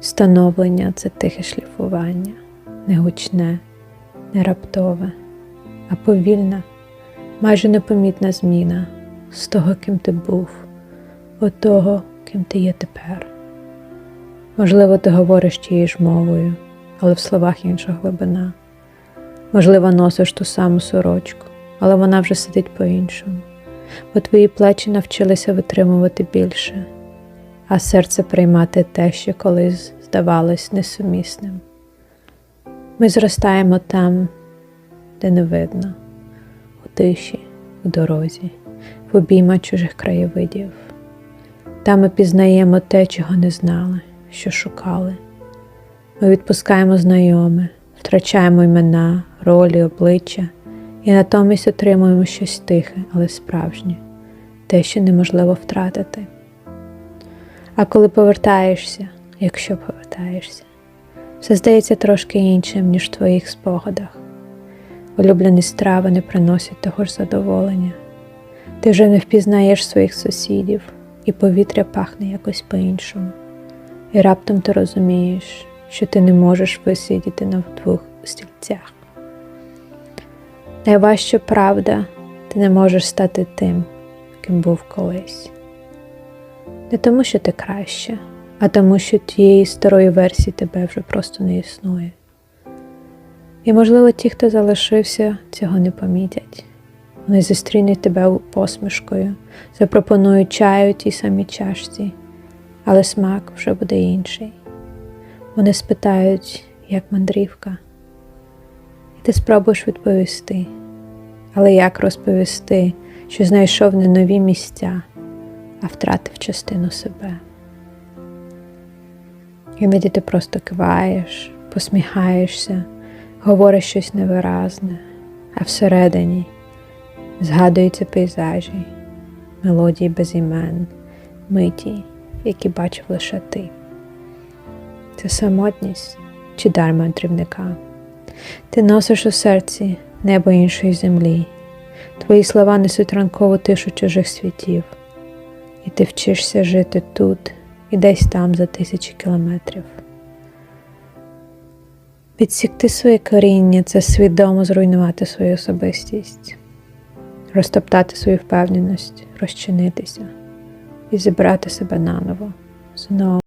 Становлення це тихе шліфування, не гучне, не раптове, а повільна, майже непомітна зміна з того, ким ти був, до того, ким ти є тепер. Можливо, ти говориш тією ж мовою, але в словах інша глибина. Можливо, носиш ту саму сорочку, але вона вже сидить по-іншому, бо твої плечі навчилися витримувати більше, а серце приймати те, що колись здавалось несумісним. Ми зростаємо там, де не видно, у тиші, у дорозі, в обіймах чужих краєвидів. Там ми пізнаємо те, чого не знали, що шукали. Ми відпускаємо знайоме, втрачаємо імена, ролі, обличчя і натомість отримуємо щось тихе, але справжнє, те, що неможливо втратити. А коли повертаєшся, якщо повертаєшся, все здається трошки іншим, ніж в твоїх спогадах. Улюблені страви не приносять того ж задоволення. Ти вже не впізнаєш своїх сусідів, і повітря пахне якось по-іншому. І раптом ти розумієш, що ти не можеш висидіти на двох стільцях. Найважча правда, ти не можеш стати тим, ким був колись. Не тому, що ти краще, а тому, що тієї старої версії тебе вже просто не існує. І, можливо, ті, хто залишився, цього не помітять. Вони зустрінуть тебе посмішкою, запропонують чаю тій самій чашці, але смак вже буде інший. Вони спитають, як мандрівка, і ти спробуєш відповісти. Але як розповісти, що знайшов не нові місця, а втратив частину себе? Іноді ти просто киваєш, посміхаєшся, говориш щось невиразне, а всередині згадуються пейзажі, мелодії без імен, миті, які бачив лише ти. Це самотність чи дар мандрівника. Ти носиш у серці небо іншої землі, твої слова несуть ранкову тишу чужих світів, і ти вчишся жити тут і десь там за тисячі кілометрів. Відсікти своє коріння це свідомо зруйнувати свою особистість, розтоптати свою впевненість, розчинитися і зібрати себе наново, знову.